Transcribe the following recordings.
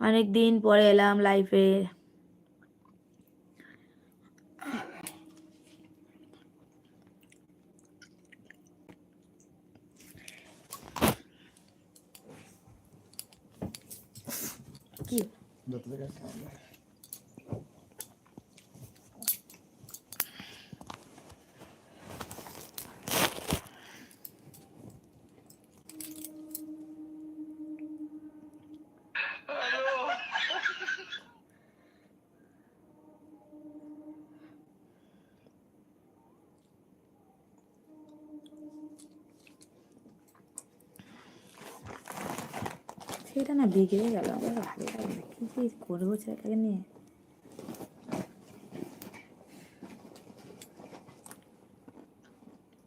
অনেক দিন পরে এলাম লাইফে কি যত থেকে আসছে আমরা। সেটা না বিগড়ে গেল আমার ভালো লাগে না কি যে করব ছেলেটাকে নিয়ে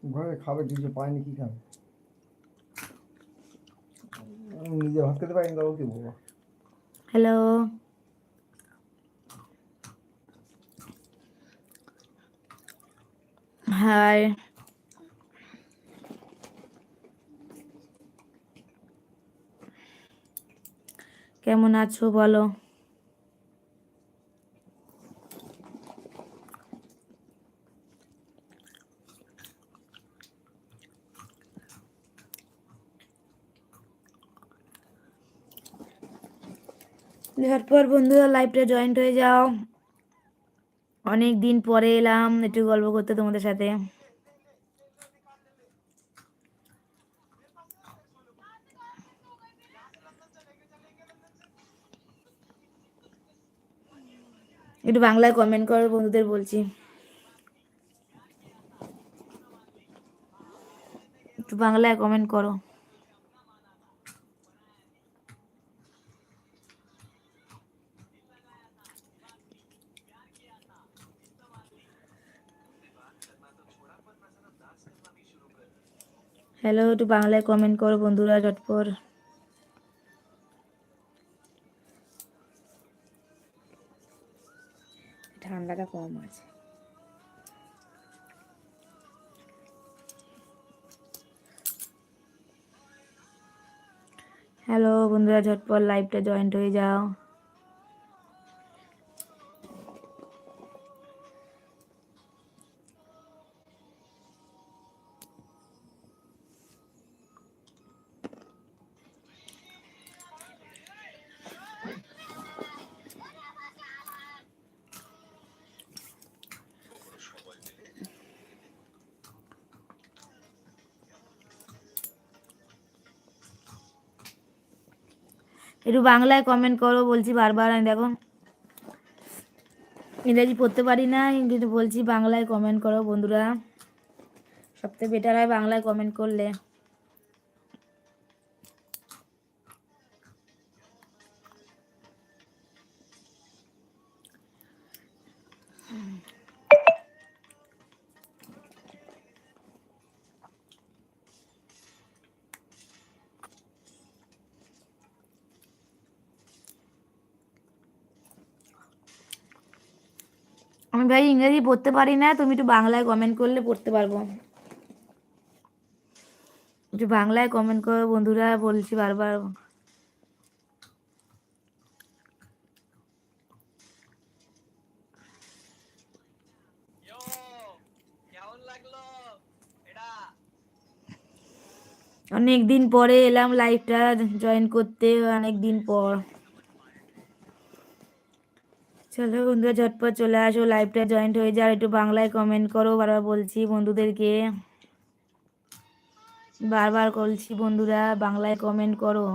ঘরে খাবে কিছু পায়নি কি খাবে আমি নিজে ভাত খেতে পারিনি তাও কি বলব হ্যালো হাই কেমন আছো বলো? ঝটপট বন্ধুরা লাইভটা জয়েন্ট হয়ে যাও। অনেক দিন পরে এলাম, একটু গল্প করতে তোমাদের সাথে। একটু বাংলায় কমেন্ট করো, বন্ধুদের বলছি। একটু বাংলায় কমেন্ট করো। হ্যালো একটু বাংলায় কমেন্ট করো বন্ধুরা, ঝটপট। হ্যালো বন্ধুরা ঝটপট লাইভটা জয়েন্ট হয়ে যাও। একটু বাংলায় কমেন্ট করো, বলছি বারবার আমি দেখো। ইংরেজি পড়তে পারি না, কিন্তু বলছি বাংলায় কমেন্ট করো বন্ধুরা। সবথেকে বেটার হয় বাংলায় কমেন্ট করলে। আমি ভাই ইংরেজি পড়তে পারি না, তুমি একটু বাংলায় কমেন্ট করলে পড়তে পারব। একটু বাংলায় কমেন্ট করো বন্ধুরা, বলছি বারবার। অনেক দিন পরে এলাম লাইভটা জয়েন করতে অনেক দিন পর। চলো বন্ধুরা, ঝটপট চলে আসো লাইভটা জয়েন্ট হয়ে যাও একটু বাংলায় কমেন্ট করো, বারবার বলছি বন্ধুদেরকে। বারবার বলছি বন্ধুরা, বাংলায় কমেন্ট করো।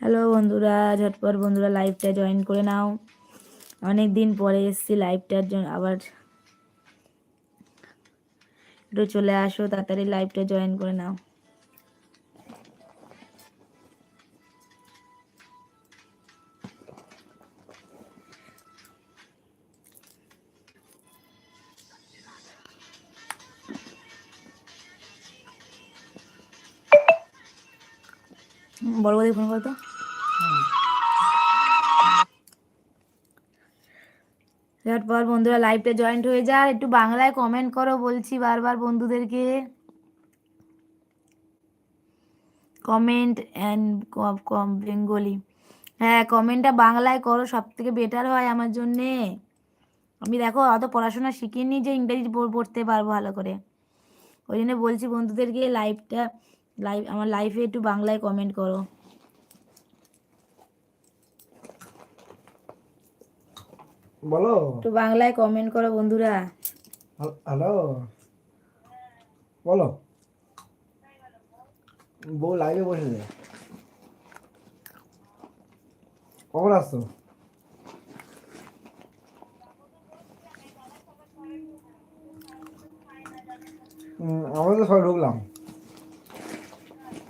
হ্যালো বন্ধুরা, ঝটপট বন্ধুরা লাইভটা জয়েন করে নাও। অনেক দিন পরে এসছি লাইভটার জন্য আবার একটু চলে আসো তাড়াতাড়ি লাইভটা জয়েন করে নাও। বড় ফোন করতো তারপর বন্ধুরা লাইভে জয়েন্ট হয়ে যা একটু বাংলায় কমেন্ট করো বলছি বারবার বন্ধুদেরকে। কমেন্ট অ্যান্ড বেঙ্গলি হ্যাঁ কমেন্টটা বাংলায় করো সব থেকে বেটার হয় আমার জন্যে। আমি দেখো, অত পড়াশোনা শিখিনি যে ইংরেজি পড়তে পারব ভালো করে। ওই জন্য বলছি বন্ধুদেরকে লাইভটা লাইভ আমার লাইফে একটু বাংলায় কমেন্ট করো। বলো। একটু বাংলায় কমেন্ট করো বন্ধুরা। হ্যালো বলো। বউ লাইভে বসেছে। কখন আসছো? আমরা তো সবাই ঢুকলাম।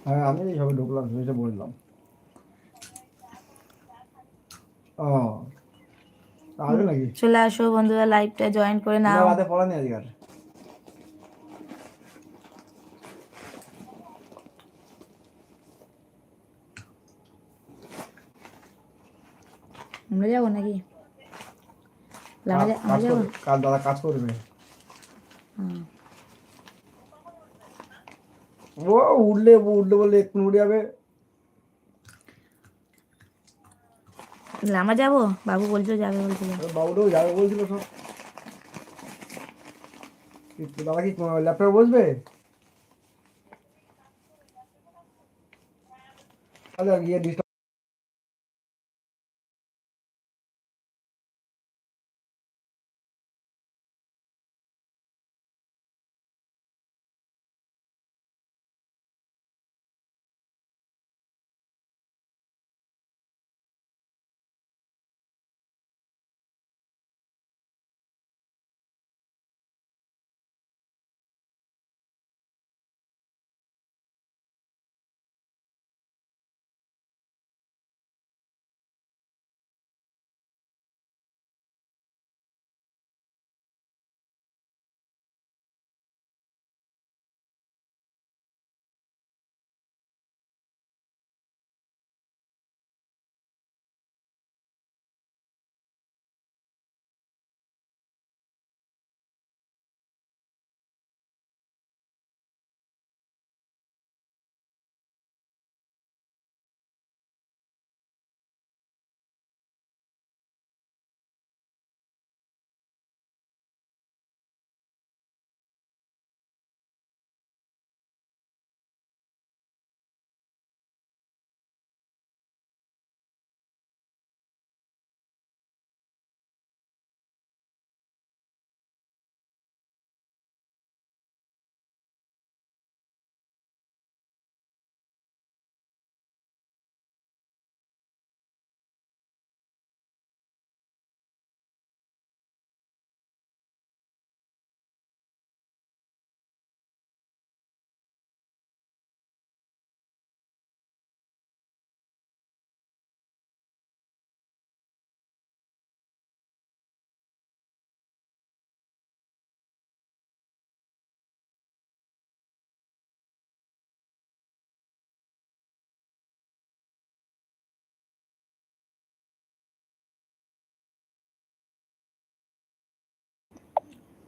হ্যাঁ আমি সবাই ঢুকলাম সেটা বললাম ও। চলে আসো বন্ধুরা লাইভটা জয়েন করে নাও। রাতে পড়া নেই আজকে আমরা যাব নাকি? করবে দাদা কাজ করবে। ও উঠলে উঠলে বলে একটু উঠে যাবে। আমরা যাব? বাবু বলছিল যাবে বলছিল। বাবুটাও যাবে বলছিল সব। দাদা কি ল্যাপটপ বসবে? তাহলে গিয়ে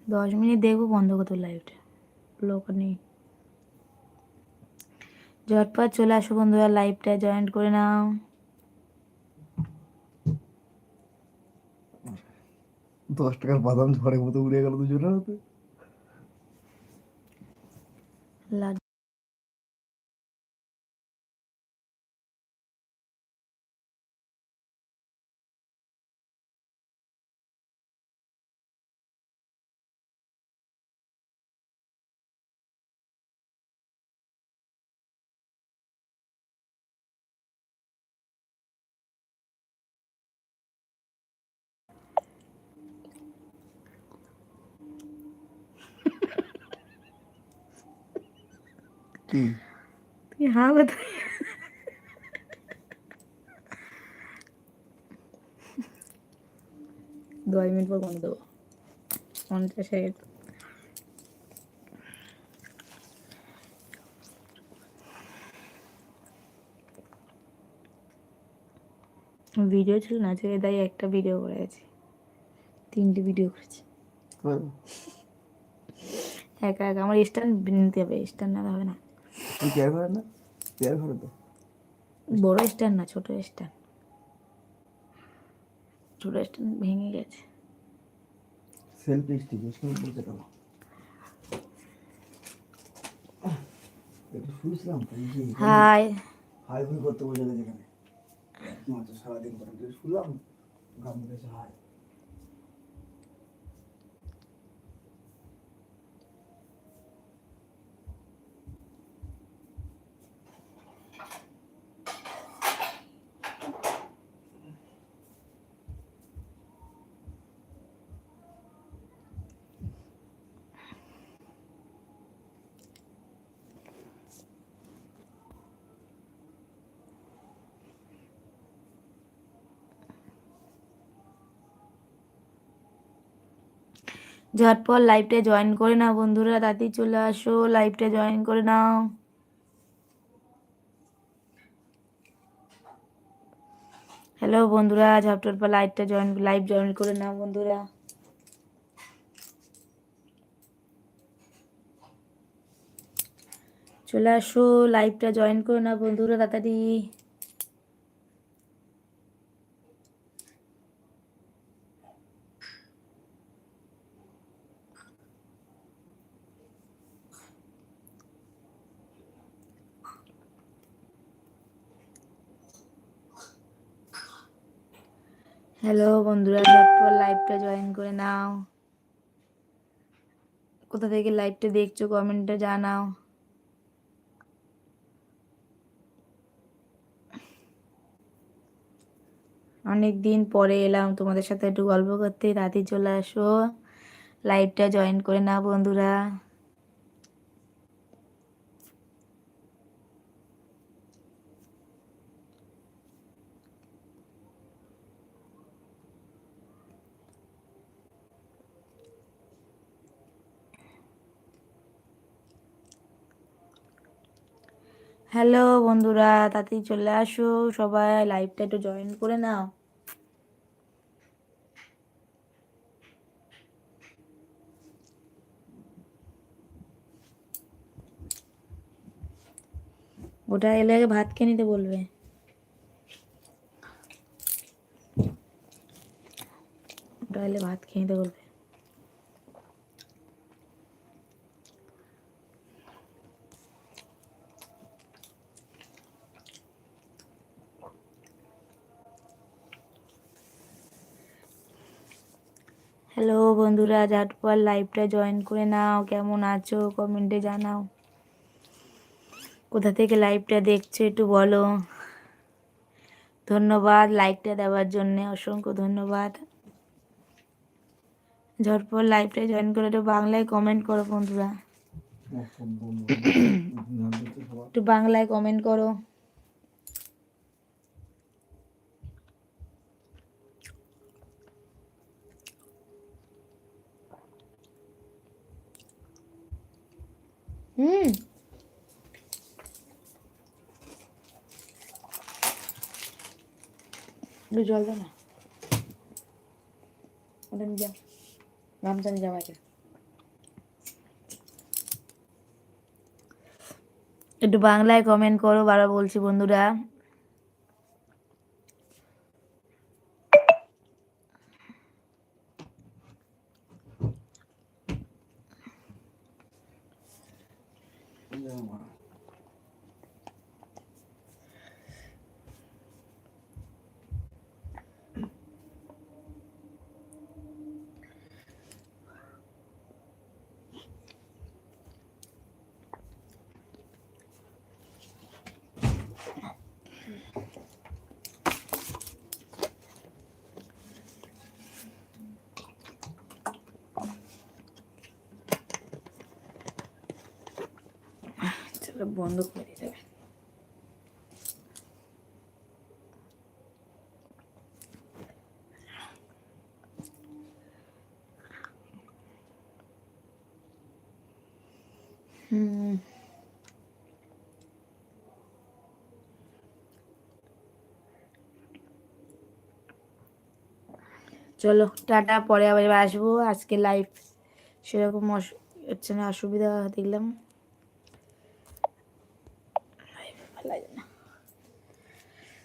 দশ মিনিট দেখব বন্ধ করতে লাইভটা লোক নেই। ঝটপট চলে আসো বন্ধুরা লাইভটা জয়েন্ট করে নাও। দশ টাকার বাদাম ঝড়ের মতো উড়ে গেল দুজনের হাতে। তুমি হ্যাঁ কথা দশ মিনিট পর বন্ধ দেবো পঞ্চাশ সেকেন্ড ভিডিও ছিল না আজকে তাই একটা ভিডিও করে গেছি তিনটে ভিডিও করেছি। হ্যাঁ। একা একা আমার স্ট্যান্ড নিতে হবে স্ট্যান্ড না হবে না। তুই কেয়ার করে না? কেয়ার করে তো। বড় স্ট্যান্ড না ছোট স্ট্যান্ড ছোট স্ট্যান্ড ভেঙে গেছে। সেলফ স্টিক শুনে বলতে কেন একটু শুয়েছিলাম হাই হাই করতে বসে গেছে এখানে। সারাদিন পরে একটু শুলাম গেছে হাই ঝটপট লাইভটা জয়েন করে নাও বন্ধুরা, তাড়াতাড়ি চলে আসো লাইভটা জয়েন করে নাও। হ্যালো বন্ধুরা, ঝটপট পর লাইভটা জয়েন লাইভ জয়েন করে নাও বন্ধুরা। চলে আসো লাইভটা জয়েন করে নাও বন্ধুরা, তাড়াতাড়ি। হ্যালো বন্ধুরা ঝটপট লাইভটা জয়েন করে নাও। কোথা থেকে লাইভটা দেখছ কমেন্টে জানাও। অনেক দিন পরে এলাম তোমাদের সাথে একটু গল্প করতে, রাতে চলে আসো। লাইভটা জয়েন করে নাও বন্ধুরা। হ্যালো বন্ধুরা, তাড়াতাড়ি চলে আসো। সবাই লাইভটা একটু জয়েন করে নাও। ওটা এলে আগে ভাত খেয়ে নিতে বলবে। ওটা এলে ভাত খেয়ে নিতে বলবে। হ্যালো বন্ধুরা ঝটপট লাইভটা জয়েন করে নাও। কেমন আছো? কমেন্টে জানাও। কোথা থেকে লাইভটা দেখছ একটু বলো। ধন্যবাদ লাইকটা দেওয়ার জন্য অসংখ্য ধন্যবাদ। ঝটপট লাইভটা জয়েন করে একটু বাংলায় কমেন্ট করো বন্ধুরা। একটু বাংলায় কমেন্ট করো। হুম। জল দাও না। ওটা একটু বাংলায় কমেন্ট করো বারবার বলছি বন্ধুরা। চলো বন্ধ করে দিতে চলো, টাটা, পরে আবার আসব। আজকে লাইভ সেরকম হচ্ছে না, অসুবিধা দেখলাম।